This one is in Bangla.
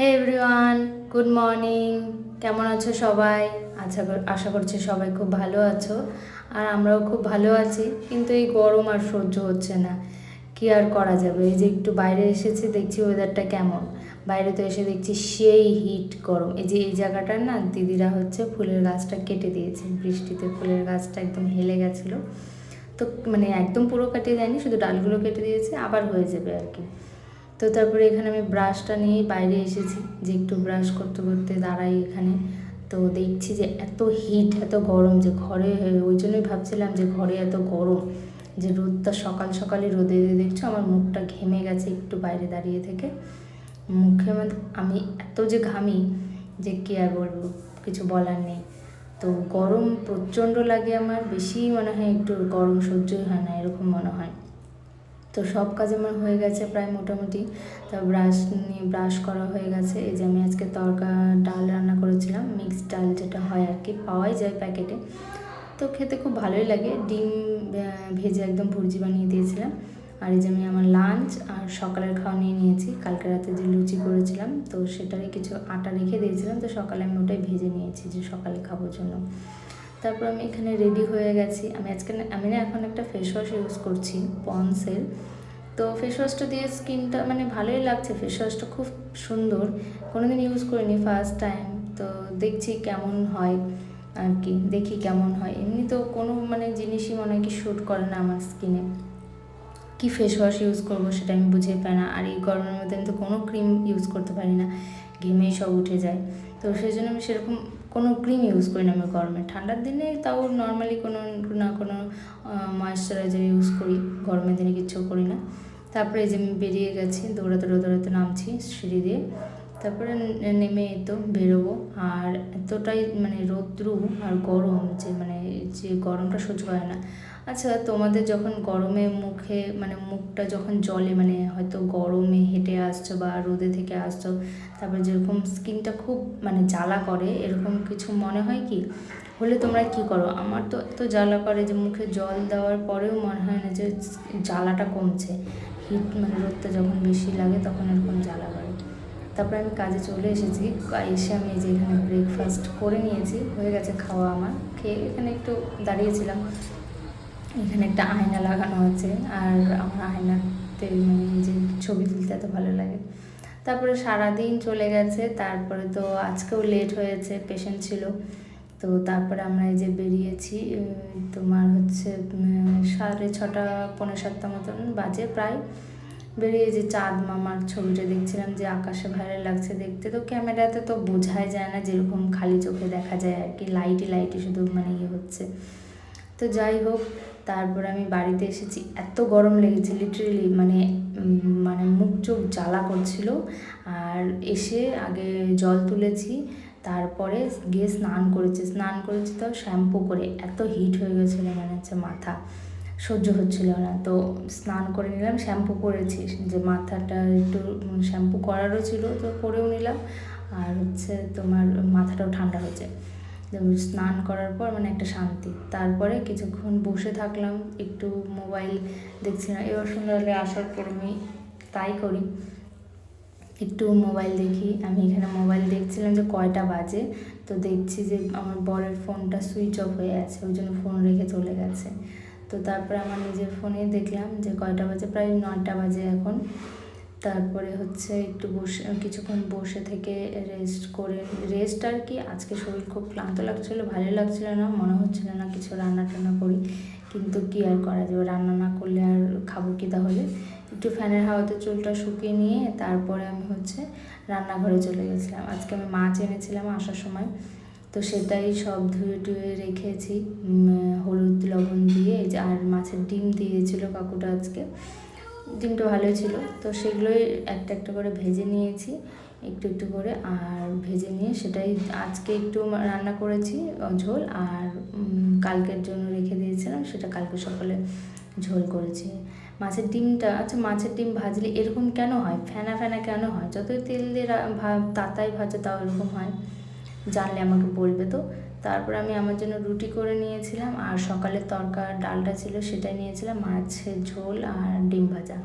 হে এভরিওয়ান গুড মর্নিং কেমন আছো সবাই? আশা কর- আশা করছি সবাই খুব ভালো আছো। আর আমরাও খুব ভালো আছি, কিন্তু এই গরম আর সহ্য হচ্ছে না। কি আর করা যাবে? এই যে একটু বাইরে এসেছি, দেখছি ওয়েদারটা কেমন। বাইরে তো এসে দেখছি সেই হিট গরম। এই যে এই জায়গাটার না দিদিরা হচ্ছে ফুলের গাছটা কেটে দিয়েছে। বৃষ্টিতে ফুলের গাছটা একদম হেলে গেছিল। তো মানে একদম পুরো কাটিয়ে যায়নি শুধু ডালগুলো কেটে দিয়েছে, আবার হয়ে যাবে আর কি। তো তারপরে এখানে আমি ব্রাশটা নিয়ে বাইরে এসেছি, যে একটু ব্রাশ করতে করতে দাঁড়াই এখানে। তো দেখছি যে এত হিট এত গরম যে ঘরে, ওই জন্যই ভাবছিলাম যে ঘরে এত গরম, যে রোদটা সকাল সকালে রোদে দেখছ আমার মুখটা ঘেমে গেছে একটু বাইরে দাঁড়িয়ে থেকে। মুখে মানে আমি এত যে ঘামি, যে কি আর বলব, কিছু বলার নেই। তো গরম প্রচণ্ড লাগে আমার, বেশি মনে হয় একটু গরম সহ্যই হয় না, এরকম মনে হয়। তো সব কাজ আমার হয়ে গেছে প্রায় মোটামুটি। তা ব্রাশ নিয়ে ব্রাশ করা হয়ে গেছে। এই যে আমি আজকে তরকা, ডাল রান্না করেছিলাম মিক্সড ডাল যেটা হয় আর কি, পাওয়াই যায় প্যাকেটে। তো খেতে খুব ভালোই লাগে। ডিম ভেজে একদম ভুর্জি বানিয়ে দিয়েছিলাম। আর এই যে আমি আমার লাঞ্চ আর সকালের খাওয়া নিয়ে নিয়েছি। কালকে রাতে যে লুচি করেছিলাম, তো সেটারই কিছু আটা রেখে দিয়েছিলাম। তো সকালে আমি ওটাই ভেজে নিয়েছি যে সকালে খাবার জন্য। তারপর আমি এখানে রেডি হয়ে গেছি। আমি আজকে আমি না এখন একটা ফেস ওয়াশ ইউজ করছি পন্সের তো ফেস ওয়াশটা দিয়ে স্কিনটা মানে ভালোই লাগছে। ফেস ওয়াশটা খুব সুন্দর। কোনোদিন ইউজ করিনি ফার্স্ট টাইম তো দেখছি কেমন হয় আর কি, দেখি কেমন হয়। এমনি তো কোনো মানে জিনিসই মনে হয় কি শ্যুট করে না আমার স্কিনে কি ফেস ওয়াশ ইউজ করব সেটা আমি বুঝে পাই না। আর এই গরমের মধ্যে আমি তো কোনো ক্রিম ইউজ করতে পারি না। ঘেমেই সব উঠে যায়। তো সেই জন্য আমি সেরকম কোনো ক্রিম ইউজ করি না আমি গরমে। ঠান্ডার দিনে তাও নর্মালি কোনো না কোনো ময়েশ্চারাইজার ইউজ করি। গরমের দিনে কিচ্ছু করি না। তারপরে যে আমি বেরিয়ে গেছি, দৌড়াতে দৌড়াতে নামছি সিঁড়ি দিয়ে। তারপরে নেমে এত তো বেরোবো। আর এতটাই মানে রৌদ্রু আর গরম যে মানে যে গরমটা সহ্য হয় না। আচ্ছা তোমাদের যখন গরমে মুখে মানে মুখটা যখন জলে মানে হয়তো গরমে হেঁটে আসছো বা রোদে থেকে আসছো, তারপরে যেরকম স্কিনটা খুব মানে জ্বালা করে, এরকম কিছু মনে হয় কি? হলে তোমরা কি করো? আমার তো এত জ্বালা করে যে মুখে জল দেওয়ার পরেও মনে হয় না যে জ্বালাটা কমছে। হিট মানে রোদটা যখন বেশি লাগে তখন এরকম জ্বালা করে। তারপরে আমি কাজে চলে এসেছি, এসে আমি যে এখানে ব্রেকফাস্ট করে নিয়েছি, হয়ে গেছে খাওয়া আমার। খেয়ে এখানে একটু দাঁড়িয়েছিলাম। এখানে একটা আয়না লাগানো আছে, আর আমার আয়নাতে মানে যে ছবি তুলতে এত ভালো লাগে। তারপরে সারাদিন চলে গেছে, তারপরে তো আজকেও লেট হয়েছে পেশেন্ট ছিল। তো তারপরে আমরা এই যে বেরিয়েছি তোমার হচ্ছে সাড়ে ছটা পনেরো সাতটা মতন বাজে প্রায়। বেরিয়ে যে চাঁদ মামার ছবিটা দেখছিলাম যে আকাশে ভাইরাল লাগছে দেখতে। তো ক্যামেরাতে তো বোঝাই যায় না যেরকম খালি চোখে দেখা যায় আর কি লাইটে লাইটে শুধু মানে ইয়ে হচ্ছে। তো যাই হোক, তারপর আমি বাড়িতে এসেছি। এত গরম লেগেছে লিটারেলি মানে মানে মুখ চোখ জ্বালা করছিল। আর এসে আগে জল তুলেছি, তারপরে গিয়ে স্নান করেছি। স্নান করেছি তো শ্যাম্পু করে, এত হিট হয়ে গেছিল মানে হচ্ছে মাথা সহ্য হচ্ছিল না। তো স্নান করে নিলাম, শ্যাম্পু করেছি। যে মাথাটা একটু শ্যাম্পু করারও ছিল, তো করেও নিলাম। আর হচ্ছে তোমার মাথাটাও ঠান্ডা হয়েছে। স্নান করার পর মানে একটা শান্তি। তারপরে কিছুক্ষণ বসে থাকলাম, একটু মোবাইল দেখছিলাম এবার সন্ধ্যাবেলায় আসার পর আমি তাই করি। একটু মোবাইল দেখি। আমি এখানে মোবাইল দেখছিলাম যে কয়টা বাজে। তো দেখছি যে আমার বরের ফোনটা সুইচ অফ হয়ে আছে ওই জন্য ফোন রেখে চলে গেছে। তো তারপরে আমার নিজের ফোনে দেখলাম যে কয়টা বাজে, প্রায় নয়টা বাজে এখন। তারপরে হচ্ছে একটু বসে, কিছুক্ষণ বসে থেকে রেস্ট করে রেস্ট আর কি আজকে শরীর খুব ক্লান্ত লাগছিল ভালো লাগছিল না, মনে হচ্ছিল না কিছু রান্না টান্না করি, কিন্তু কি আর করা যাবে, রান্না না করলে আর খাব কি তাহলে? একটু ফ্যানের হাওয়াতে চুলটা শুকিয়ে নিয়ে তারপরে আমি হচ্ছে রান্নাঘরে চলে গেছিলাম। আজকে আমি মাছ এনেছিলাম আসার সময়, তো সেটাই সব ধুয়ে টুয়ে রেখেছি হলুদ লবণ দিয়ে আর মাছের ডিম দিয়েছিল কাকুটা আজকে। ডিমটা ভালোই ছিল। তো সেগুলোই একটা একটা করে ভেজে নিয়েছি, একটু একটু করে, আর ভেজে নিয়ে সেটাই আজকে একটু রান্না করেছি ঝোল, আর কালকের জন্য রেখে দিয়েছিলাম, সেটা কালকে সকালে ঝোল করেছি। মাছের ডিমটা আচ্ছা মাছের ডিম ভাজলে এরকম কেন হয়? ফেনা ফেনা কেন হয়? যতই তেল দিয়ে তাতাই ভাজে তাও এরকম হয়। জানলে আমাকে বলবে তো। তারপর আমি আমার জন্য রুটি করে নিয়েছিলাম আর সকালে তরকার ডালটা ছিল সেটাই নিয়েছিলাম, মাছের ঝোল আর ডিম ভাজা।